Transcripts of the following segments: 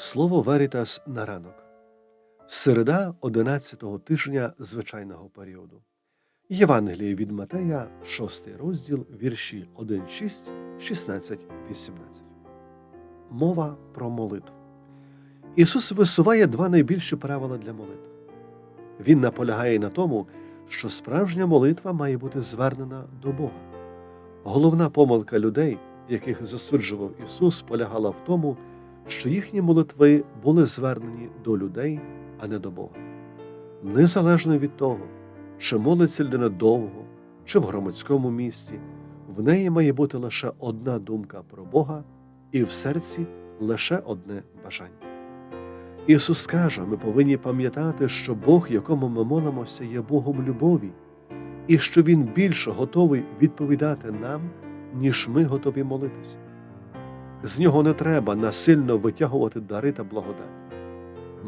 Слово Верітас на ранок. Середа 11-го тижня звичайного періоду. Євангеліє від Матея, 6 розділ, вірші 1, 6, 16, 18. Мова про молитву. Ісус висуває два найбільші правила для молитви. Він наполягає на тому, що справжня молитва має бути звернена до Бога. Головна помилка людей, яких засуджував Ісус, полягала в тому, що їхні молитви були звернені до людей, а не до Бога. Незалежно від того, чи молиться людина довго, чи в громадському місці, в неї має бути лише одна думка про Бога і в серці лише одне бажання. Ісус каже, ми повинні пам'ятати, що Бог, якому ми молимося, є Богом любові, і що Він більше готовий відповідати нам, ніж ми готові молитися. З нього не треба насильно витягувати дари та благодать.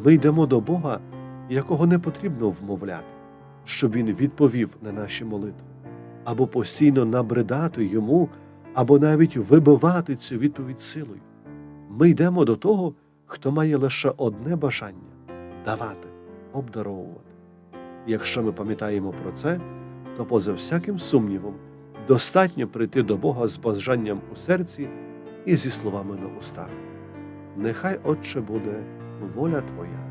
Ми йдемо до Бога, якого не потрібно вмовляти, щоб Він відповів на наші молитви, або постійно набридати йому, або навіть вибивати цю відповідь силою. Ми йдемо до того, хто має лише одне бажання давати, обдаровувати. Якщо ми пам'ятаємо про це, то поза всяким сумнівом достатньо прийти до Бога з бажанням у серці і зі словами на устах. Нехай, Отче, буде воля Твоя.